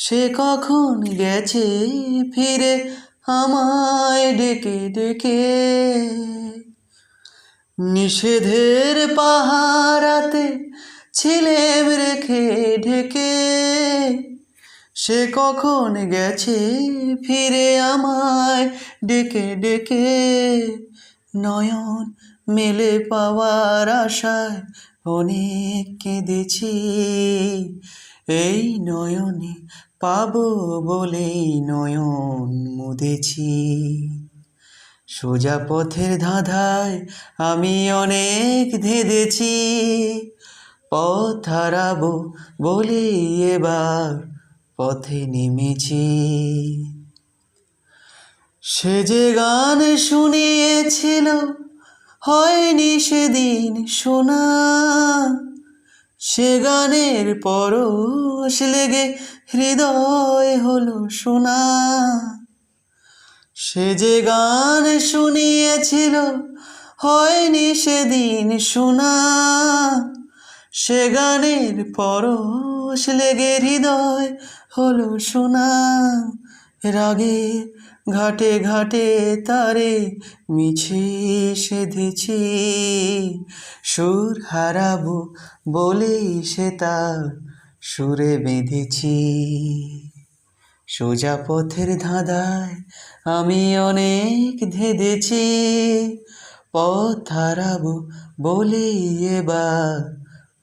সে কখন গেছে ফিরে আমায় ডেকে ডেকে। নিষেধের পাহারাতে ছিলেম রেখে ঢেকে। সে কখন গেছে ফিরে আমায় ডেকে ডেকে। নয়ন মেলে পাওয়ার আশায় অনেক কেঁদেছি, এই নয়নে পাবো বলেই নয়ন মুদেছি। সোজা পথের ধাঁধায় আমি অনেক ধেঁধেছি, পথ হারাবো বলে এবার পথে নেমেছি। সে যে গান শুনিয়েছিল হয়নি সেদিন শোনা। সে গানের পরশ লেগে হৃদয় হলো শোনা সে যে গান শুনিয়েছিল, হয়নি সেদিন শোনা। সে গানের পরশ লেগে হৃদয় হলো শোনা রাগে ঘাটে ঘাটে তারে মিছে সেধেছি। সুর হারাবো বলেই সে তার সুরে বেঁধেছি। সোজা পথের ধাঁধায় আমি অনেক ধেঁধেছি। পথ হারাবো বলে এবার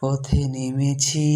পথে নেমেছি।